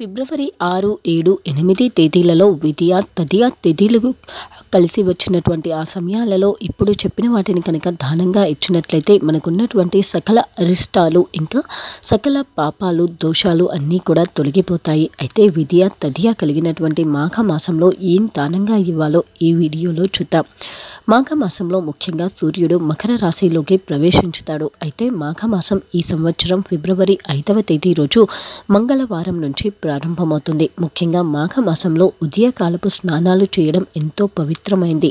ఫిబ్రవరి ఆరు ఏడు ఎనిమిది తేదీలలో విధియా తదియా తేదీలు కలిసి వచ్చినటువంటి ఆ సమయాలలో ఇప్పుడు చెప్పిన వాటిని కనుక దానంగా ఇచ్చినట్లయితే మనకున్నటువంటి సకల అరిష్టాలు ఇంకా సకల పాపాలు దోషాలు అన్నీ కూడా తొలగిపోతాయి. అయితే విధియా తదియా కలిగినటువంటి మాఘ మాసంలో ఏం దానంగా ఇవ్వాలో ఈ వీడియోలో చూద్దాం. మాఘమాసంలో ముఖ్యంగా సూర్యుడు మకర రాశిలోకి ప్రవేశించుతాడు. అయితే మాఘమాసం ఈ సంవత్సరం ఫిబ్రవరి ఐదవ తేదీ రోజు మంగళవారం నుంచి ప్రారంభమవుతుంది. ముఖ్యంగా మాఘమాసంలో ఉదయకాలపు స్నానాలు చేయడం ఎంతో పవిత్రమైంది.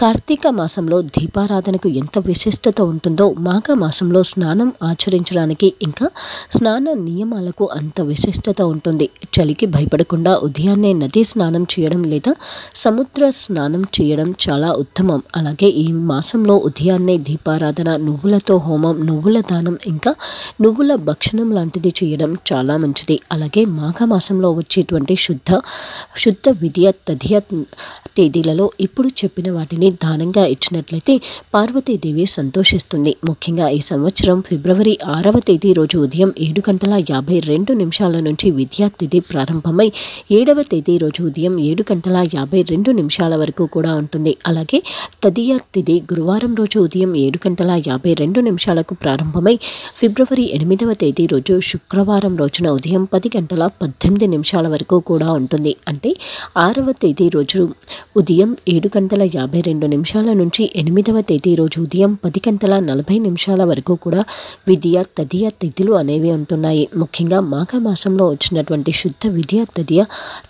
కార్తీక మాసంలో దీపారాధనకు ఎంత విశిష్టత ఉంటుందో మాఘమాసంలో స్నానం ఆచరించడానికి ఇంకా స్నాన నియమాలకు అంత విశిష్టత ఉంటుంది. చలికి భయపడకుండా ఉదయాన్నే నదీ స్నానం చేయడం లేదా సముద్ర స్నానం చేయడం చాలా ఉత్తమం. అలాగే ఈ మాసంలో ఉదయాన్నే దీపారాధన నువ్వులతో హోమం నువ్వుల దానం ఇంకా నువ్వుల భక్షణం లాంటిది చేయడం చాలా మంచిది. అలాగే మాసంలో వచ్చేటువంటి శుద్ధ శుద్ధ విద్య తదియ తేదీలలో ఇప్పుడు చెప్పిన వాటిని దానంగా ఇచ్చినట్లయితే పార్వతీదేవి సంతోషిస్తుంది. ముఖ్యంగా ఈ సంవత్సరం ఫిబ్రవరి ఆరవ తేదీ రోజు ఉదయం ఏడు గంటల యాభై రెండు నిమిషాల నుంచి విద్యాతిథి ప్రారంభమై ఏడవ తేదీ రోజు ఉదయం ఏడు గంటల యాభై రెండు నిమిషాల వరకు కూడా ఉంటుంది. అలాగే తదియ తిథి గురువారం రోజు ఉదయం ఏడు గంటల యాభై రెండు నిమిషాలకు ప్రారంభమై ఫిబ్రవరి ఎనిమిదవ తేదీ రోజు శుక్రవారం రోజున ఉదయం పది గంటల పద్దెనిమిది నిమిషాల వరకు కూడా ఉంటుంది. అంటే ఆరవ తేదీ రోజు ఉదయం ఏడు గంటల యాభై రెండు నిమిషాల నుంచి ఎనిమిదవ తేదీ రోజు ఉదయం పది గంటల నలభై నిమిషాల వరకు కూడా విద్య తదియ తిథులు అనేవి ఉంటున్నాయి. ముఖ్యంగా మాఘమాసంలో వచ్చినటువంటి శుద్ధ విద్య తదియ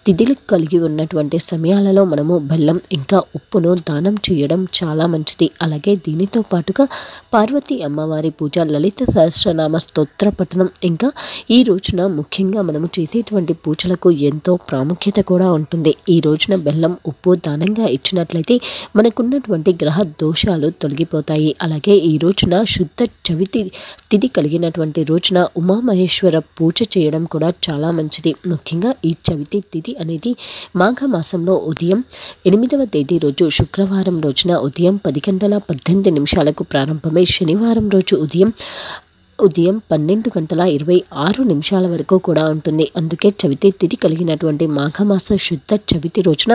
తిథులు కలిగి ఉన్నటువంటి సమయాలలో మనము బెల్లం ఇంకా ఉప్పును దానం చేయడం చాలా మంచిది. అలాగే దీనితో పాటుగా పార్వతీ అమ్మవారి పూజ లలిత సహస్రనామ స్తోత్ర పఠనం ఇంకా ఈ రోజున ముఖ్యంగా మనము చేసేటువంటి పూజలకు ఎంతో ప్రాముఖ్యత కూడా ఉంటుంది. ఈ రోజున బెల్లం ఉప్పు దానంగా ఇచ్చినట్లయితే మనకున్నటువంటి గ్రహ దోషాలు తొలగిపోతాయి. అలాగే ఈ రోజున శుద్ధ చవితి తిథి కలిగినటువంటి రోజున ఉమామహేశ్వర పూజ చేయడం కూడా చాలా మంచిది. ముఖ్యంగా ఈ చవితి తిథి అనేది మాఘమాసంలో ఉదయం ఎనిమిదవ తేదీ రోజు శుక్రవారం రోజున ఉదయం పది గంటల పద్దెనిమిది నిమిషాలకు ప్రారంభమై శనివారం రోజు ఉదయం ఉదయం పన్నెండు గంటల ఇరవై ఆరు నిమిషాల వరకు కూడా ఉంటుంది. అందుకే చవితి తిథి కలిగినటువంటి మాఘమాస శుద్ధ చవితి రోజున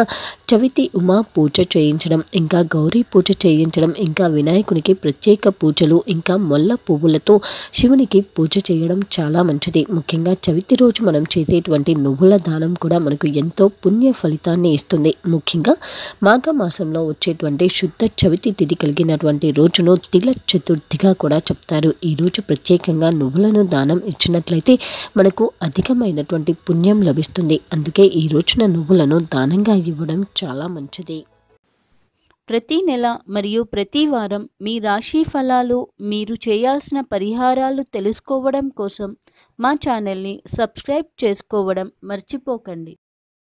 చవితి ఉమా పూజ చేయించడం ఇంకా గౌరీ పూజ చేయించడం ఇంకా వినాయకునికి ప్రత్యేక పూజలు ఇంకా మొల్ల పువ్వులతో శివునికి పూజ చేయడం చాలా మంచిది. ముఖ్యంగా చవితి రోజు మనం చేసేటువంటి నువ్వుల దానం కూడా మనకు ఎంతో పుణ్య ఫలితాన్ని ఇస్తుంది. ముఖ్యంగా మాఘమాసంలో వచ్చేటువంటి శుద్ధ చవితి తిథి కలిగినటువంటి రోజును తిల చతుర్థిగా కూడా చెప్తారు. ఈ రోజు ప్రత్యేకంగా నువ్వులను దానం ఇచ్చినట్లయితే మనకు అధికమైనటువంటి పుణ్యం లభిస్తుంది. అందుకే ఈ రోజున నువ్వులను దానంగా ఇవ్వడం చాలా మంచిది. ప్రతి నెల మరియు ప్రతి వారం మీ రాశి ఫలాలు మీరు చేయాల్సిన పరిహారాలు తెలుసుకోవడం కోసం మా ఛానల్ని సబ్స్క్రైబ్ చేసుకోవడం మర్చిపోకండి.